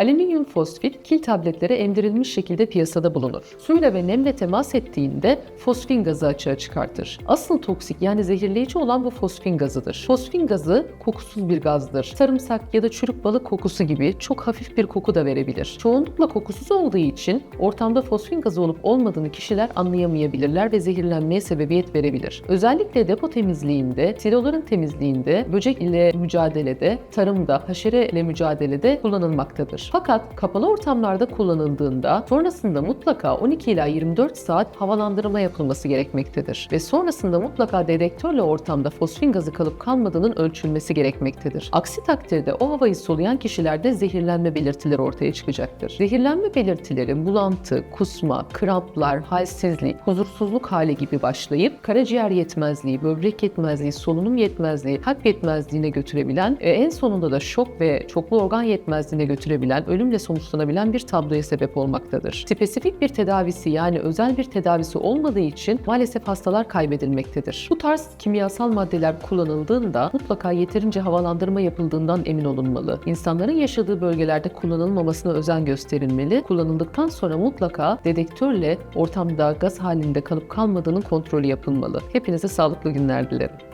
Ali fosfit kil tabletleri emdirilmiş şekilde piyasada bulunur. Suyla ve nemle temas ettiğinde fosfin gazı açığa çıkartır. Asıl toksik yani zehirleyici olan bu fosfin gazıdır. Fosfin gazı kokusuz bir gazdır. Sarımsak ya da çürük balık kokusu gibi çok hafif bir koku da verebilir. Çoğunlukla kokusuz olduğu için ortamda fosfin gazı olup olmadığını kişiler anlayamayabilirler ve zehirlenmeye sebebiyet verebilir. Özellikle depo temizliğinde, siloların temizliğinde, böcek ile mücadelede, tarımda, haşere ile mücadelede kullanılmaktadır. Fakat kapalı ortamlarda kullanıldığında sonrasında mutlaka 12 ila 24 saat havalandırma yapılması gerekmektedir. Ve sonrasında mutlaka dedektörle ortamda fosfin gazı kalıp kalmadığının ölçülmesi gerekmektedir. Aksi takdirde o havayı soluyan kişilerde zehirlenme belirtileri ortaya çıkacaktır. Zehirlenme belirtileri bulantı, kusma, kramplar, halsizlik, huzursuzluk hali gibi başlayıp karaciğer yetmezliği, böbrek yetmezliği, solunum yetmezliği, kalp yetmezliğine götürebilen, e, en sonunda da şok ve çoklu organ yetmezliğine götürebilen, ölümle sonuçlanabilen bir tabloya sebep olmaktadır. Spesifik bir tedavisi yani özel bir tedavisi olmadığı için maalesef hastalar kaybedilmektedir. Bu tarz kimyasal maddeler kullanıldığında mutlaka yeterince havalandırma yapıldığından emin olunmalı. İnsanların yaşadığı bölgelerde kullanılmamasına özen gösterilmeli. Kullanıldıktan sonra mutlaka dedektörle ortamda gaz halinde kalıp kalmadığının kontrolü yapılmalı. Hepinize sağlıklı günler dilerim.